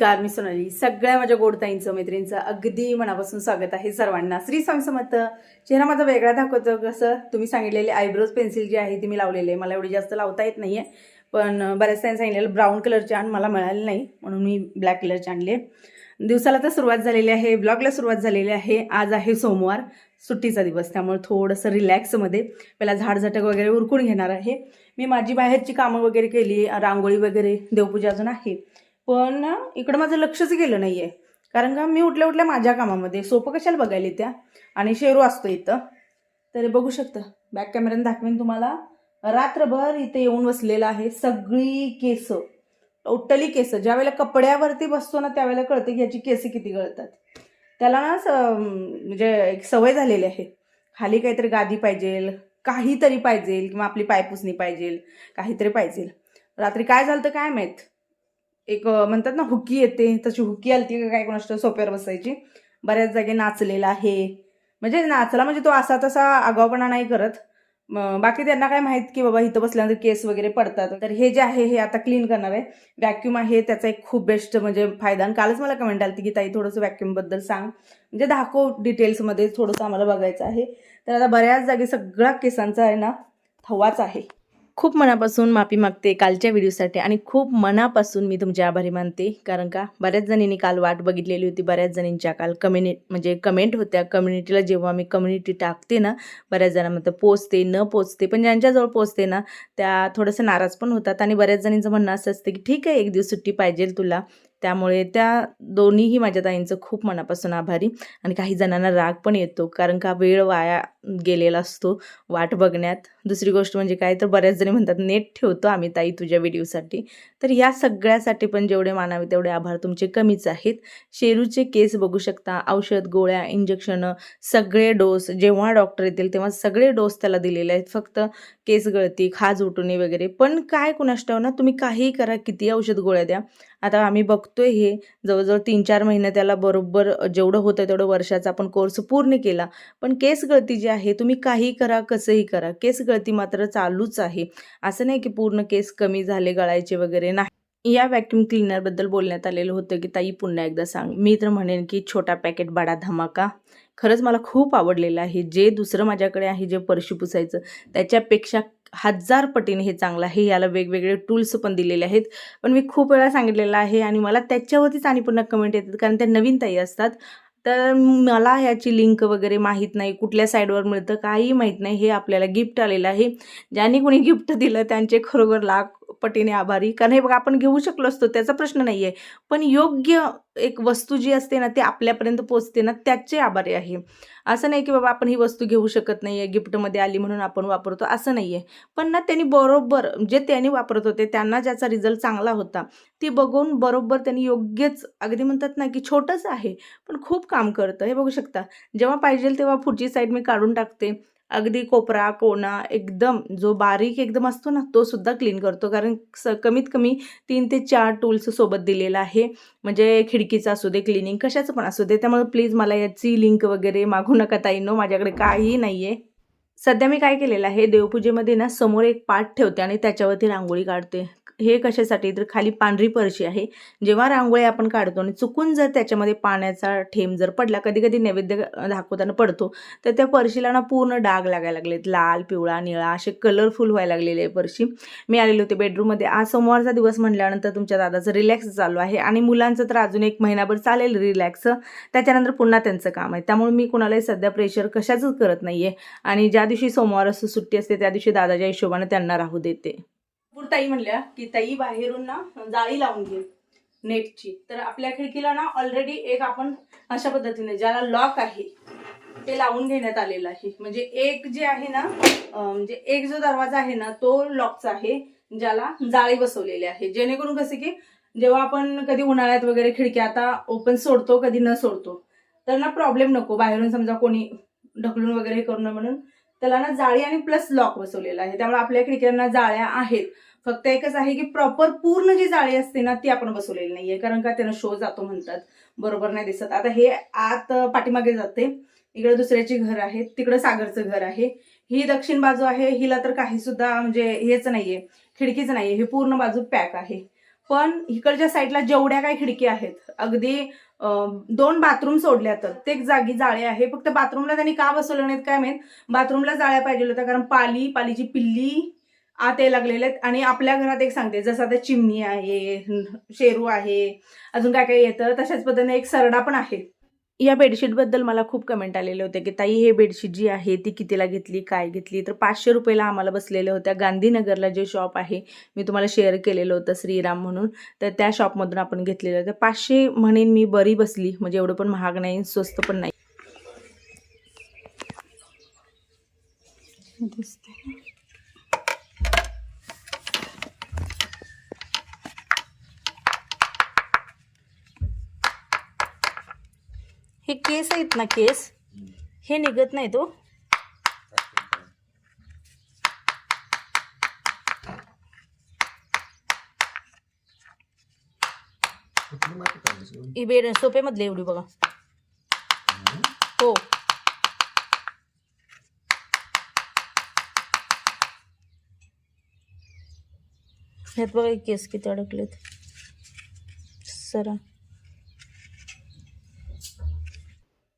नमस्कार मी सोनाली. सगळ्या माझ्या गोडताईंचं मैत्रिणींचं अगदी मनापासून स्वागत आहे सर्वांना. श्री स्वामी समर्थ. चेहरा माझा वेगळा दाखवतो कसं तुम्ही सांगितलेले आयब्रोज पेन्सिल जी आहे ती मी लावलेली आहे. मला एवढी जास्त लावता येत नाही आहे पण बऱ्याच सांगितलेलं ब्राऊन कलरची आण मला मिळाली नाही म्हणून मी ब्लॅक कलरची आणले. दिवसाला तर सुरुवात झालेली आहे ब्लॉगला सुरुवात झालेली आहे. आज आहे सोमवार सुट्टीचा दिवस त्यामुळे थोडंसं रिलॅक्समध्ये. पहिला झाडझटक वगैरे उरकून घेणार आहे. मी माझी बाहेरची कामं वगैरे केली रांगोळी वगैरे देवपूजा अजून आहे. पण इकडं माझं लक्षच गेलं नाही आहे कारण का मी उठल्या उठल्या माझ्या कामामध्ये सोपं कशाला बघायला त्या आणि शेरू असतो इथं. तर बघू शकतं. बॅक कॅमेऱ्यानं दाखवेन तुम्हाला. रात्रभर इथे येऊन बसलेलं आहे सगळी केस. टोटली केस. ज्यावेळेला कपड्यावरती बसतो ना त्यावेळेला कळते की याची केस किती गळतात. त्याला ना स म्हणजे एक सवय झालेली आहे. खाली काहीतरी गादी पाहिजे काहीतरी पाहिजे किंवा आपली पायपुसणी पाहिजे काहीतरी पाहिजे रात्री काय झालं तर काय माहीत? एक म्हणतात ना हुकी येते तशी हुकी आली का काय कोणाष्ट सोप्यावर बसायची. बऱ्याच जागी नाचलेला आहे. म्हणजे नाचला म्हणजे तो असा तसा आगावपणा नाही करत. बाकी त्यांना काय माहीत की बाबा इथं बसल्यानंतर केस वगैरे पडतात. तर हे जे आहे हे आता क्लीन करणार आहे. व्हॅक्यूम आहे त्याचा एक खूप बेस्ट म्हणजे फायदा. आणि कालच मला कमेंट आली की ताई थोडंसं व्हॅक्यूमबद्दल सांग. म्हणजे दाखव डिटेल्समध्ये थोडंसं आम्हाला बघायचं आहे. तर आता बऱ्याच जागी सगळा केसांचा आहे ना थवाच आहे. खूप मनापासून माफी मागते कालच्या व्हिडिओसाठी आणि खूप मनापासून मी तुमचे आभारी मानते. कारण का बऱ्याच जणींनी काल वाट बघितलेली होती बऱ्याच जणींच्या काल कम्युनि म्हणजे कमेंट होत्या. कम्युनिटीला जेव्हा मी कम्युनिटी टाकते ना बऱ्याच जणांमध्ये पोचते न पोचते. पण ज्यांच्याजवळ पोचते ना त्या थोडंसं नाराज पण होतात. आणि बऱ्याच जणींचं म्हणणं असं असतं की ठीक आहे एक दिवस सुट्टी पाहिजे तुला. त्यामुळे त्या दोन्हीही माझ्या ताईंचं खूप मनापासून आभारी. आणि काही जणांना राग पण येतो कारण का वेळ वाया गेलेला असतो वाट बघण्यात. दुसरी गोष्ट म्हणजे काय तर बऱ्याच जणी म्हणतात नेट ठेवतो आम्ही ताई तुझ्या व्हिडिओसाठी. तर या सगळ्यासाठी पण जेवढे मानावे तेवढे आभार तुमचे कमीच आहेत. शेरूचे केस बघू शकता औषध गोळ्या इंजेक्शनं सगळे डोस. जेव्हा डॉक्टर येतील तेव्हा सगळे डोस त्याला दिलेले आहेत. फक्त केस गळती खाज उठणे वगैरे. पण काय कुणास ना तुम्ही काहीही करा किती औषध गोळ्या द्या. आता आम्ही बघतोय हे. जवळजवळ तीन चार महिने त्याला बरोबर जेवढं होतं तेवढं वर्षाचा आपण कोर्स पूर्ण केला. पण केस गळती जी आहे तुम्ही काही करा कसंही करा. केस गळती मात्र चालूच आहे. असं नाही की पूर्ण केस कमी झाले गळायचे वगैरे नाही. या व्हॅक्यूम क्लीनरबद्दल बोलण्यात आलेलं होतं की ताई पुन्हा एकदा सांग. मी तर म्हणेन की छोटा पॅकेट बडा धमाका. खरंच मला खूप आवडलेलं आहे. जे दुसरं माझ्याकडे आहे जे परशी पुसायचं त्याच्यापेक्षा हजार पटीने हे चांगलं आहे. याला वेगवेगळे टूल्स पण दिलेले आहेत. पण मी खूप वेळा सांगितलेलं आहे आणि मला त्याच्यावरतीच आणि पुन्हा कमेंट येतात कारण त्या नवीन ताई असतात. तर मला ह्याची लिंक वगैरे माहीत नाही. कुठल्या साईडवर मिळतं काही माहीत नाही. हे आपल्याला गिफ्ट आलेलं आहे. ज्यांनी कोणी गिफ्ट दिलं त्यांचे खरोखर लाख पटीने आभारी. कारण हे बघा आपण घेऊ शकलो असतो त्याचा प्रश्न नाही आहे पण योग्य एक वस्तू जी असते ना ती आपल्यापर्यंत पोचते ना त्याचे आभारी आहे. असं नाही की बाबा आपण ही वस्तू घेऊ शकत नाही आहे गिफ्टमध्ये आली म्हणून आपण वापरतो असं नाही आहे पण ना त्यांनी बरोबर जे त्यांनी वापरत होते त्यांना ज्याचा रिझल्ट चांगला होता ती बघून बरोबर त्यांनी योग्यच अगदी म्हणतात ना की छोटंच आहे पण खूप काम करतं. हे बघू शकता. जेव्हा पाहिजे तेव्हा पुढची साईड मी काढून टाकते. अगदी कोपरा कोणा एकदम जो बारीक एकदम असतो ना तो सुद्धा क्लीन करतो. कारण स कमीत कमी तीन ते चार टूल्स सोबत दिलेला आहे. म्हणजे खिडकीचं असू दे क्लिनिंग कशाचं पण असू दे. त्यामुळे प्लीज मला याची लिंक वगैरे मागू नका ताईनो माझ्याकडे काहीही नाही आहे सध्या मी काय केलेलं आहे देवपूजेमध्ये ना समोर एक पाठ ठेवते आणि त्याच्यावरती रांगोळी काढते. हे कशासाठी? तर खाली पांढरी परशी आहे. जेव्हा रांगोळी आपण काढतो आणि चुकून जर त्याच्यामध्ये पाण्याचा ठेंब जर पडला कधी कधी नैवेद्य दाखवताना पडतो तर त्या परशीला ना पूर्ण डाग लागायला लागलेत. लाल पिवळा निळा असे कलरफुल व्हायला लागलेले आहे परशी मी आलेले होते बेडरूममध्ये आज सोमवारचा दिवस म्हटल्यानंतर तुमच्या दादाचं रिलॅक्स चालू आहे आणि मुलांचं तर अजून एक महिनाभर चालेल रिलॅक्स त्याच्यानंतर पुन्हा त्यांचं काम आहे. त्यामुळे मी कुणालाही सध्या प्रेशर कशाचंच करत नाही आहे आणि ज्या दिवशी सोमवार असं सुट्टी असते त्या दिवशी दादाच्या हिशोबाने त्यांना राहू देते. ताई म्हणल्या की ताई बाहेरून ना जाळी लावून घे नेटची. तर आपल्या खिडकीला ना ऑलरेडी एक आपण अशा पद्धतीने ज्याला लॉक आहे ते लावून घेण्यात आलेलं आहे. म्हणजे एक जे आहे ना म्हणजे एक जो दरवाजा आहे ना तो लॉकचा आहे ज्याला जाळी बसवलेली आहे. जेणेकरून कसं की जेव्हा आपण कधी उन्हाळ्यात वगैरे खिडक्या आता ओपन सोडतो कधी न सोडतो तर ना प्रॉब्लेम नको. बाहेरून समजा कोणी ढकलून वगैरे करू नये म्हणून त्याला ना जाळी आणि प्लस लॉक बसवलेला आहे. त्यामुळे आपल्या खिडक्यांना जाळ्या आहेत. फक्त एकच आहे की प्रॉपर पूर्ण जी जाळी असते ना ती आपण बसवलेली नाहीये. कारण का त्यानं शो जातो म्हणतात. बरोबर नाही दिसत. आता हे आत पाठीमागे जाते. इकडे दुसऱ्याची घर आहे. तिकडे सागरचं घर आहे. ही दक्षिण बाजू आहे. हिला तर काही सुद्धा म्हणजे हेच नाहीये. खिडकीच नाहीये. ही पूर्ण बाजू पॅक आहे. पण इकडच्या साईडला जेवढ्या काही खिडकी आहेत अगदी दोन बाथरूम सोडल्या तर. ते जागी जाळे आहे. फक्त बाथरूमला त्यांनी का बसवलं नाहीत काय माहीत? बाथरूमला जाळ्या पाहिजे होत्या कारण पाली पालीची पिल्ली आत यायला लागलेले आहेत. आणि आपल्या घरात एक सांगते जसं आता चिमणी आहे शेरू आहे अजून काय काय येतं तशाच पद्धतीने एक सरडा पण आहे. या बेडशीटबद्दल मला खूप कमेंट आलेले होते की ताई हे बेडशीट जी आहे ती कितीला घेतली काय घेतली? तर पाचशे रुपयाला आम्हाला बसलेल्या होत्या. गांधीनगरला जे शॉप आहे मी तुम्हाला शेअर केलेलं होतं श्रीराम म्हणून. तर त्या शॉपमधून आपण घेतलेलं होतं. पाचशे म्हणेन मी बरी बसली म्हणजे एवढं पण महाग नाही स्वस्त पण नाही. हे केस आहेत ना केस? हे निघत नाही तो हो. इबेड बेड सोप्यामधले एवढी बघा. हो. ह्यात बघा केस किती अडकलेत. सरा.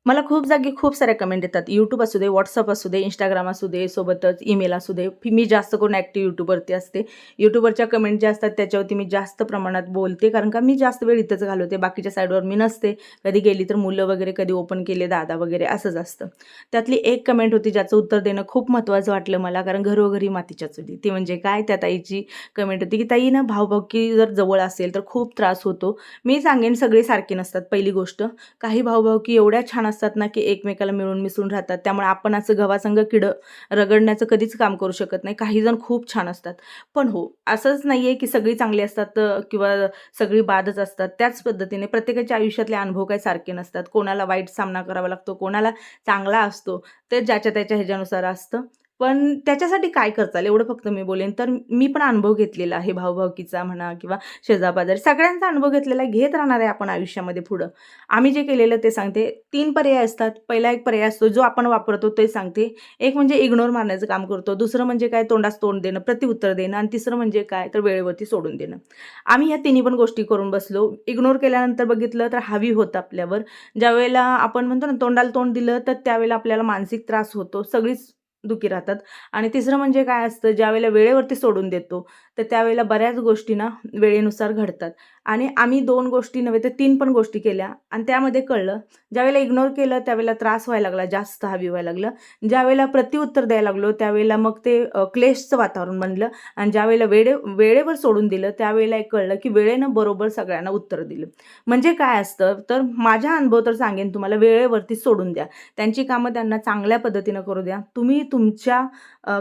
मला खूप जागी खूप साऱ्या कमेंट येतात. यूट्यूब असू दे व्हॉट्सअप असू दे इंस्टाग्राम असू दे सोबतच ईमेल असू दे. मी जास्त करून ॲक्टिव्ह यूट्यूबवरती असते. यूट्यूबवरच्या कमेंट ज्या असतात त्याच्यावरती मी जास्त प्रमाणात बोलते. कारण का मी जास्त वेळ इथंच घालवते. बाकीच्या साईडवर मी नसते. कधी गेली तर मुलं वगैरे कधी ओपन केले दादा वगैरे असंच असतं. त्यातली एक कमेंट होती ज्याचं उत्तर देणं खूप महत्त्वाचं वाटलं मला. कारण घरोघरी मातीच्या चुली ती म्हणजे काय? त्या ताईची कमेंट होती की ताई ना भाऊभाऊकी जर जवळ असेल तर खूप त्रास होतो. मी सांगेन सगळे सारखे नसतात पहिली गोष्ट. काही भाऊभाऊकी एवढ्या छान असतात ना की एकमेकाला मिळून मिसळून राहतात. त्यामुळे आपण असं गव्हासंग किडं रगडण्याचं कधीच काम करू शकत नाही. काही जण खूप छान असतात. पण हो असंच नाही आहे की सगळी चांगली असतात किंवा सगळी बादच असतात. त्याच पद्धतीने प्रत्येकाच्या आयुष्यातले अनुभव काही सारखे नसतात. कोणाला वाईट सामना करावा लागतो कोणाला चांगला असतो ते ज्याच्या त्याच्या ह्याच्यानुसार असतं. पण त्याच्यासाठी काय करताल? एवढं फक्त मी बोलेन. तर मी पण अनुभव घेतलेला आहे भाऊभाऊकीचा म्हणा किंवा शेजापाजारी सगळ्यांचा अनुभव घेतलेला आहे घेत राहणार आहे आपण आयुष्यामध्ये पुढं. आम्ही जे केलेलं ते सांगते. तीन पर्याय असतात. पहिला एक पर्याय असतो जो आपण वापरतो ते सांगते. एक म्हणजे इग्नोर मारण्याचं काम करतो. दुसरं म्हणजे काय? तोंडास तोंड देणं प्रतिउत्तर देणं आणि तिसरं म्हणजे काय? तर वेळेवरती सोडून देणं. आम्ही ह्या तिन्ही पण गोष्टी करून बसलो. इग्नोर केल्यानंतर बघितलं तर हवी होतं आपल्यावर. ज्यावेळेला आपण म्हणतो ना तोंडाला तोंड दिलं तर त्यावेळेला आपल्याला मानसिक त्रास होतो. सगळीच दुखी राहतात. आणि तिसरं म्हणजे काय असतं? ज्यावेळेला वेळेवरती सोडून देतो तर त्यावेळेला बऱ्याच गोष्टी ना वेळेनुसार घडतात. आणि आम्ही दोन गोष्टी नव्हे तर तीन पण गोष्टी केल्या. आणि त्यामध्ये कळलं ज्यावेळेला इग्नोर केलं त्यावेळेला त्रास व्हायला लागला जास्त हवी व्हायला लागलं. ज्यावेळेला प्रत्युत्तर द्यायला लागलो त्यावेळेला मग ते क्लेशचं वातावरण बनलं. आणि ज्यावेळेला वेळे वेळेवर सोडून दिलं त्यावेळेला एक कळलं की वेळेनं बरोबर सगळ्यांना उत्तर दिलं. म्हणजे काय असतं? तर माझा अनुभव तर सांगेन तुम्हाला वेळेवरती सोडून द्या. त्यांची कामं त्यांना चांगल्या पद्धतीनं करू द्या. तुम्ही तुमच्या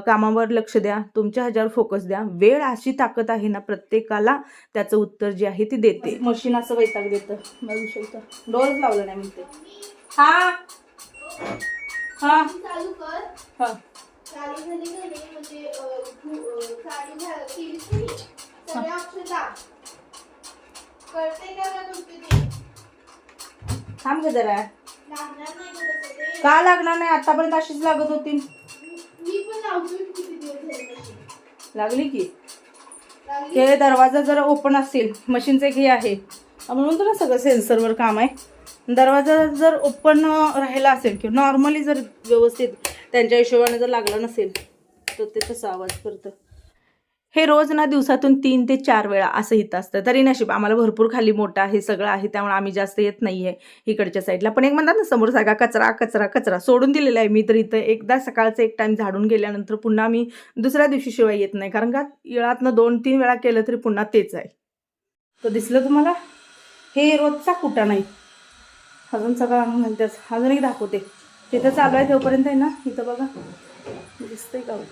कामावर लक्ष द्या. तुमच्या ह्याच्यावर फोकस द्या. वेळ अशी ताकद आहे ना प्रत्येकाला त्याचं उत्तर जे आहे ते देते. मशीन असं वैताग देतं. बघू शकतो डोअरच लावलं नाही म्हणते. हा. हा. चालू कर हा. म्हणजे थांब ग जरा. लागणार नाही का लागणार नाही? आतापर्यंत अशीच लागत होती. लागली की? हे दरवाजा जर ओपन असतील मशीनचं एक हे आहे. म्हणून तर ना सगळं सेन्सरवर काम आहे. दरवाजा जर ओपन राहिला असेल किंवा नॉर्मली जर व्यवस्थित त्यांच्या हिशोबाने जर लागला नसेल तर ते तसा आवाज करतं. हे रोज ना दिवसातून तीन ते चार वेळा असं येत असतं. तरी नशीब आम्हाला भरपूर खाली मोठा हे सगळं आहे त्यामुळे आम्ही जास्त येत नाही आहे इकडच्या साईडला. पण एक म्हणतात ना समोर सगळा कचरा कचरा कचरा. सोडून दिलेला आहे मी तर इथं. एकदा सकाळचं एक टाईम झाडून गेल्यानंतर पुन्हा मी दुसऱ्या दिवशी शिवाय येत नाही. कारण का इळातनं दोन तीन वेळा केलं तरी पुन्हा तेच आहे. तर दिसलं तुम्हाला? हे रोजचा कुटा नाही. अजून सगळं आणून घालतेच अजून एक दाखवते. तिथं चालू आहे तोपर्यंत आहे ना? इथं बघा. दिसतंय का हो?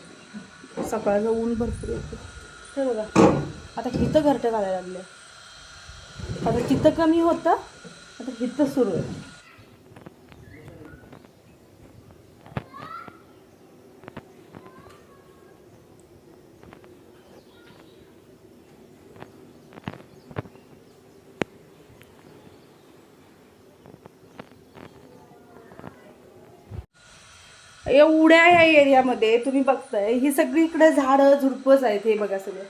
सकाळचं ऊन भरपूर येते हे बघा. आता हिथं घरटं घालायला लागले. आता तिथं कमी होतं आता हिथं सुरू आहे एवढ्या या एरियामध्ये तुम्ही बघताय ही सगळी इकडे झाडं झुडपच आहेत हे बघा सगळं.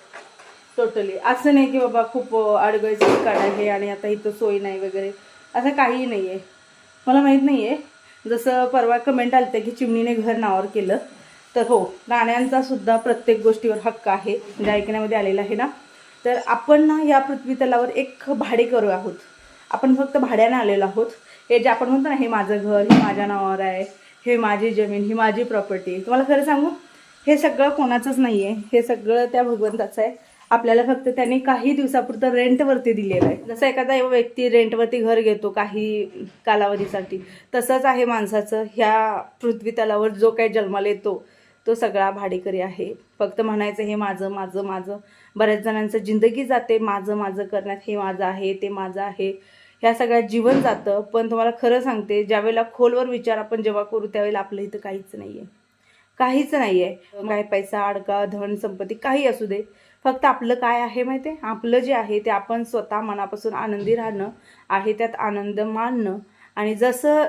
टोटली असं नाही की बाबा खूप अडगळीचं ठिकाण आहे आणि आता इथं सोय नाही वगैरे. असं काहीही नाही आहे मला माहीत नाही आहे जसं परवा कमेंट आलं की चिमणीने घर नावावर केलं. तर हो नाण्यांचा सुद्धा प्रत्येक गोष्टीवर हक्क आहे. म्हणजे ऐकण्यामध्ये आलेला आहे ना. तर आपण ना या पृथ्वी तलावर एक भाडेकरू आहोत. आपण फक्त भाड्याने आलेलो आहोत. हे जे आपण म्हणतो ना हे माझं घर हे माझ्या नावावर आहे. हे माझी जमीन ही माझी प्रॉपर्टी तुम्हाला खरं सांगू हे सगळं कोणाचंच नाही आहे हे सगळं त्या भगवंताचं आहे. आपल्याला फक्त त्यांनी काही दिवसापुरतं रेंटवरती दिलेलं आहे. जसं एखादा व्यक्ती रेंटवरती घर घेतो काही कालावधीसाठी तसंच आहे माणसाचं. ह्या पृथ्वी तलावर जो काही जन्माला येतो तो सगळा भाडेकरी आहे. फक्त म्हणायचं हे माझं माझं माझं. बऱ्याच जणांचं जिंदगी जाते. माझं माझं करण्यात हे माझं आहे ते माझं आहे. ह्या सगळ्यात जीवन जातं. पण तुम्हाला खरं सांगते ज्यावेळेला खोलवर विचार आपण जेव्हा करू त्यावेळेला आपलं इथं काहीच नाही आहे काहीच नाही आहे काय पैसा अडका धन संपत्ती काही असू दे. फक्त आपलं काय आहे माहिती आहे आपलं जे आहे ते आपण स्वतः मनापासून आनंदी राहणं आहे त्यात आनंद मानणं. आणि जसं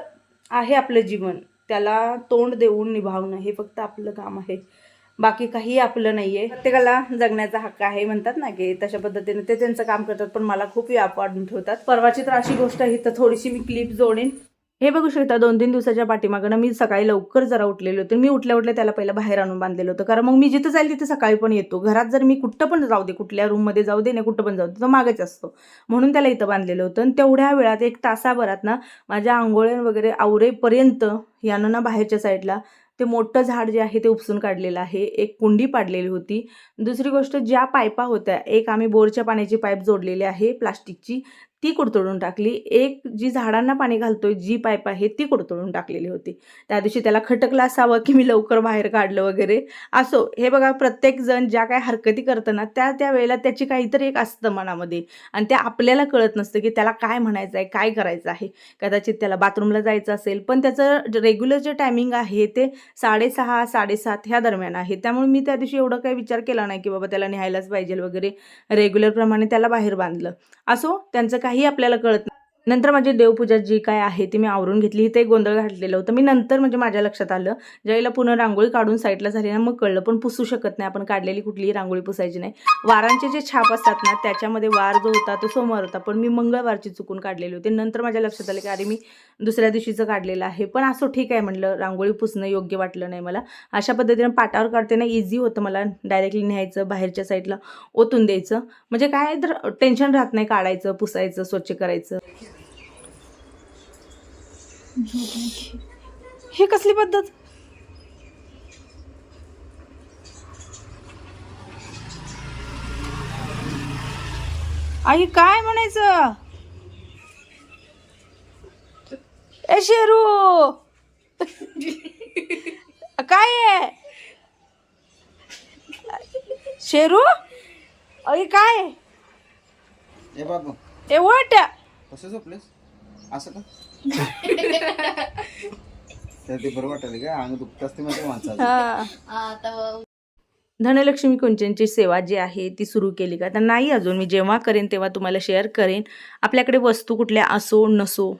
आहे आपलं जीवन त्याला तोंड देऊन निभावणं हे फक्त आपलं काम आहे. बाकी काही आपलं नाही आहे प्रत्येकाला जगण्याचा हक्क आहे म्हणतात ना की तशा पद्धतीने ते त्यांचं काम करतात पण मला खूप व्याप वाढून ठेवतात. परवाची तर अशी गोष्ट आहे तर थोडीशी मी क्लिप जोडेन. हे बघू शकता दोन तीन दिवसाच्या पाठीमागं मी सकाळी लवकर जरा उठलेले होते. मी उठल्या उठल्या त्याला पहिलं बाहेर आणून बांधलेलं होतं. कारण मग मी जिथं जाईल तिथे सकाळी पण येतो. घरात जर मी कुठं पण जाऊ दे कुठल्या रूममध्ये जाऊ दे ना कुठं पण जाऊ दे तो मागच असतो. म्हणून त्याला इथं बांधलेलं होतं. आणि तेवढ्या वेळात एक तासाभरात ना माझ्या आंघोळ्या वगैरे आवरेपर्यंत यानं ना बाहेरच्या साईडला ते मोठं झाड जे आहे ते उपसून काढलेलं आहे एक कुंडी पाडलेली होती. दुसरी गोष्ट ज्या पायपा होत्या एक आम्ही बोरच्या पाण्याची पाईप जोडलेली आहे प्लास्टिकची. ती कुडतोडून टाकली. एक जी झाडांना पाणी घालतोय जी पाईप आहे ती कुडतोडून टाकलेली होती. त्या दिवशी त्याला खटकला असावं की मी लवकर बाहेर काढलं वगैरे. असो हे बघा प्रत्येक जण ज्या काय हरकती करतं ना त्या त्या वेळेला त्याची काहीतरी एक असतं मनामध्ये. आणि ते आपल्याला कळत नसतं की त्याला काय म्हणायचं आहे काय करायचं आहे. कदाचित त्याला बाथरूमला जायचं असेल पण त्याचं रेग्युलर जे टायमिंग आहे ते साडेसहा साडेसात ह्या दरम्यान आहे. त्यामुळे मी त्या दिवशी एवढं काही विचार केला नाही की बाबा त्याला न्यायलाच पाहिजे वगैरे. रेग्युलरप्रमाणे त्याला बाहेर बांधलं. असो त्यांचं काय काही आपल्याला कळत नाही. नंतर माझी देवपूजा जी काय आहे ती मी आवरून घेतली इथे गोंधळ घातलेलं होतं. मी नंतर म्हणजे माझ्या लक्षात आलं ज्यावेळेला पुन्हा रांगोळी काढून साईडला झाली ना मग कळलं पण पुसू शकत नाही आपण काढलेली कुठलीही रांगोळी पुसायची नाही. वारांचे जे छाप असतात ना त्याच्यामध्ये वार जो होता तो सोमवार होता पण मी मंगळवारची चुकून काढलेली होती. नंतर माझ्या लक्षात आलं की अरे मी दुसऱ्या दिवशीचं काढलेलं आहे. पण असं ठीक आहे म्हटलं रांगोळी पुसणं योग्य वाटलं नाही मला. अशा पद्धतीनं पाटावर काढते ना इझी होतं मला. डायरेक्टली न्यायचं बाहेरच्या साईडला ओतून द्यायचं. म्हणजे काय तर टेन्शन राहत नाही काढायचं पुसायचं स्वच्छ करायचं. हे कसली पद्धत? आई काय म्हणायचं? ए शेरू! काय आहे? शेरू? आई काय ए बाबू. ए वट कसं झोपलेस? असं का? ते बरं वाटेल का अंग दुखत असते मध्ये माणसाचं. हा. धनलक्ष्मी कुंचनची सेवा जी आहे ती सुरू केली का? तर नाही अजून. मी जेव्हा करेन तेव्हा तुम्हाला शेअर करेन. आपल्याकडे वस्तू कुठल्या असो नसो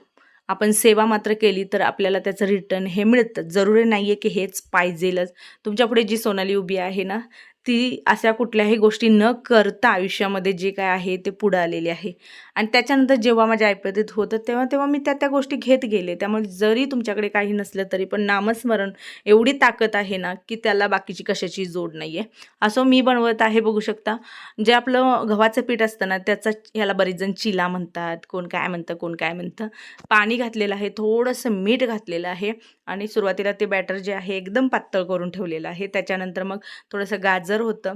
आपण सेवा मात्र केली तर आपल्याला त्याचं रिटर्न हे मिळतं. जरुरी नाही आहे की हेच पाहिजेलच. तुमच्यापुढे जी सोनाली उभी आहे ना ती अशा कुठल्याही गोष्टी न करता आयुष्यामध्ये जे काय आहे ते पुढं आलेली आहे. आणि त्याच्यानंतर जेव्हा माझ्या ऐपतीत होतं तेव्हा तेव्हा मी त्या त्या गोष्टी घेत गेले. त्यामुळे जरी तुमच्याकडे काही नसलं तरी पण नामस्मरण एवढी ताकद आहे ना की त्याला बाकीची कशाची जोड नाही आहे असं मी बनवत आहे बघू शकता. जे आपलं गव्हाचं पीठ असतं ना त्याचा ह्याला बरेच जण चिला म्हणतात. कोण काय म्हणतं कोण काय म्हणतं. पाणी घातलेलं आहे थोडंसं मीठ घातलेलं आहे. आणि सुरुवातीला ते बॅटर जे आहे एकदम पातळ करून ठेवलेलं आहे. त्याच्यानंतर मग थोडंसं गाजर होतं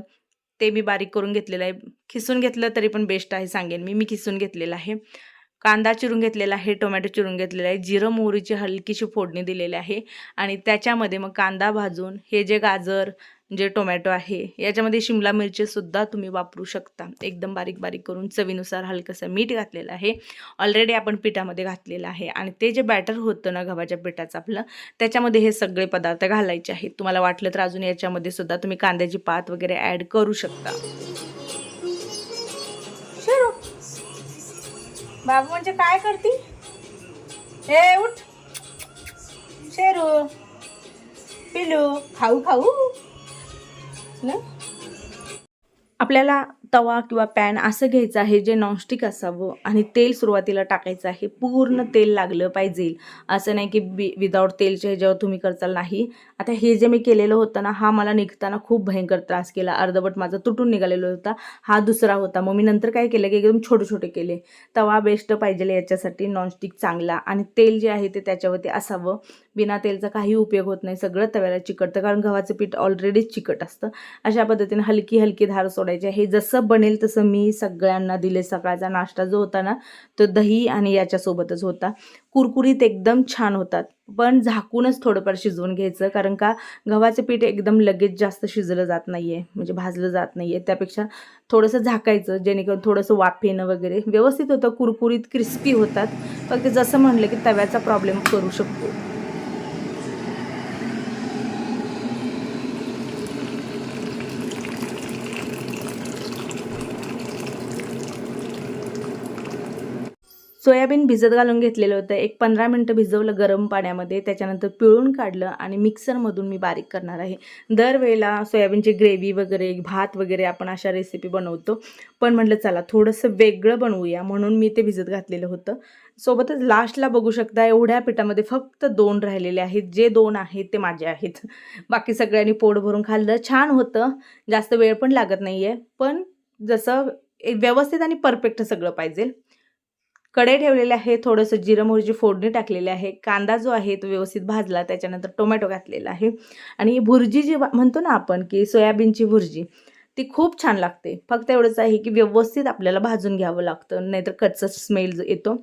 ते मी बारीक करून घेतलेलं आहे. खिसून घेतलं तरी पण बेस्ट आहे सांगेन मी. मी खिसून घेतलेलं आहे. कांदा चिरून घेतलेला आहे टोमॅटो चिरून घेतलेला आहे जिरं मोहरीची हलकीशी फोडणी दिलेली आहे आणि त्याच्यामध्ये मग कांदा भाजून हे जे गाजर जे टोमॅटो आहे याच्यामध्ये शिमला मिरचीसुद्धा तुम्ही वापरू शकता. एकदम बारीक बारीक करून चवीनुसार हलकंसं मीठ घातलेलं आहे. ऑलरेडी आपण पिठामध्ये घातलेलं आहे. आणि ते जे बॅटर होतं ना गव्हाच्या पिठाचं आपलं त्याच्यामध्ये हे सगळे पदार्थ घालायचे आहेत. तुम्हाला वाटलं तर अजून याच्यामध्ये सुद्धा तुम्ही कांद्याची पात वगैरे ॲड करू शकता. बाबू म्हणजे काय करती? ए उठ. शेरू. पिलू. खाऊ खाऊ. ना आपल्याला तवा किंवा पॅन असं घ्यायचं आहे जे नॉनस्टिक असावं आणि तेल सुरुवातीला टाकायचं आहे. पूर्ण तेल लागलं पाहिजे. असं नाही की बी विदाऊट तेलच्या ह्याच्यावर तुम्ही करचाल नाही. आता हे जे मी केलेलं होतं ना हा मला निघताना खूप भयंकर त्रास केला. अर्धवट माझा तुटून निघालेला होता. हा दुसरा होता. मग मी नंतर काय केलं की एकदम छोटे छोटे केले. तवा बेस्ट पाहिजे याच्यासाठी नॉनस्टिक चांगला आणि तेल जे आहे ते त्याच्यावरती असावं. बिना तेलचा काही उपयोग होत नाही. सगळं तव्याला चिकटतं. कारण गव्हाचं पीठ ऑलरेडीच चिकट असतं. अशा पद्धतीने हलकी हलकी धार सोडायची हे जसं बनेल तसं मी सगळ्यांना दिले. सकाळचा नाश्ता जो होता ना तो दही आणि याच्यासोबतच होता. कुरकुरीत एकदम छान होतात. पण झाकूनच थोडंफार शिजवून घ्यायचं. कारण का गव्हाचं पीठ एकदम लगेच जास्त शिजलं जात नाही आहे म्हणजे भाजलं जात नाही आहे त्यापेक्षा थोडंसं झाकायचं. जेणेकरून थोडंसं वाफेनं वगैरे. व्यवस्थित होतं. कुरकुरीत क्रिस्पी होतात. फक्त जसं म्हणलं की तव्याचा प्रॉब्लेम करू शकतो. सोयाबीन भिजत घालून घेतलेलं होतं. एक पंधरा मिनटं भिजवलं गरम पाण्यामध्ये त्याच्यानंतर पिळून काढलं आणि मिक्सरमधून मी बारीक करणार आहे. दरवेळेला सोयाबीनची ग्रेव्ही वगैरे भात वगैरे आपण अशा रेसिपी बनवतो. पण म्हटलं चला थोडंसं वेगळं बनवूया म्हणून मी ते भिजत घातलेलं होतं. सोबतच लास्टला बघू शकता एवढ्या पिठामध्ये फक्त दोन राहिलेले आहेत. जे दोन आहेत ते माझे आहेत. बाकी सगळ्यांनी पोट भरून खाल्लं. छान होतं. जास्त वेळ पण लागत नाही आहे पण जसं व्यवस्थित आणि परफेक्ट सगळं पाहिजे. कढई ठेवलेले आहे थोडंसं जिरं मोहरीची फोडणी टाकलेली आहे कांदा जो आहे तो व्यवस्थित भाजला त्याच्यानंतर टोमॅटो घातलेला आहे आणि भुर्जी जी म्हणतो ना आपण की सोयाबीनची भुर्जी ती खूप छान लागते. फक्त एवढंच आहे की व्यवस्थित आपल्याला भाजून घ्यावं लागतं नाहीतर कच्चा स्मेल येतो.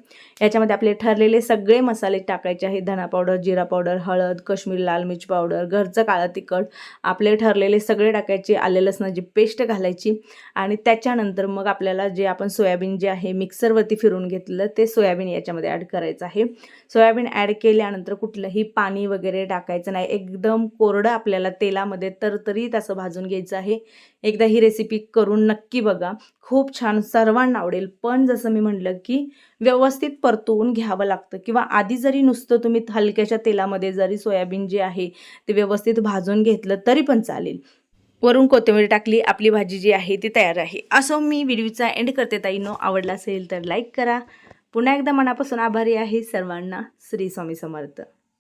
याच्यामध्ये आपले ठरलेले सगळे मसाले टाकायचे आहेत. धना पावडर जिरा पावडर हळद काश्मीरी लाल मिरची पावडर घरचं काळं तिखट. आपले ठरलेले सगळे टाकायचे आले लसणाची पेस्ट घालायची आणि त्याच्यानंतर मग आपल्याला जे आपण सोयाबीन जे आहे मिक्सरवरती फिरून घेतलं ते सोयाबीन याच्यामध्ये ॲड करायचं आहे. सोयाबीन ॲड केल्यानंतर कुठलंही पाणी वगैरे टाकायचं नाही. एकदम कोरडं आपल्याला तेलामध्ये तरतरीत असं भाजून घ्यायचं आहे. एकदा ही रेसिपी करून नक्की बघा. खूप छान सर्वांना आवडेल. पण जसं मी म्हटलं की व्यवस्थित परतवून घ्यावं लागतं किंवा आधी जरी नुसतं तुम्ही हलक्याच्या तेलामध्ये जरी सोयाबीन जे आहे ते व्यवस्थित भाजून घेतलं तरी पण चालेल. वरून कोथिंबीर टाकली आपली भाजी जी आहे ती तयार आहे. असं मी व्हिडिओचा एंड करते ताईनो. आवडला असेल तर लाईक करा. पुन्हा एकदा मनापासून आभारी आहे सर्वांना. श्री स्वामी समर्थ.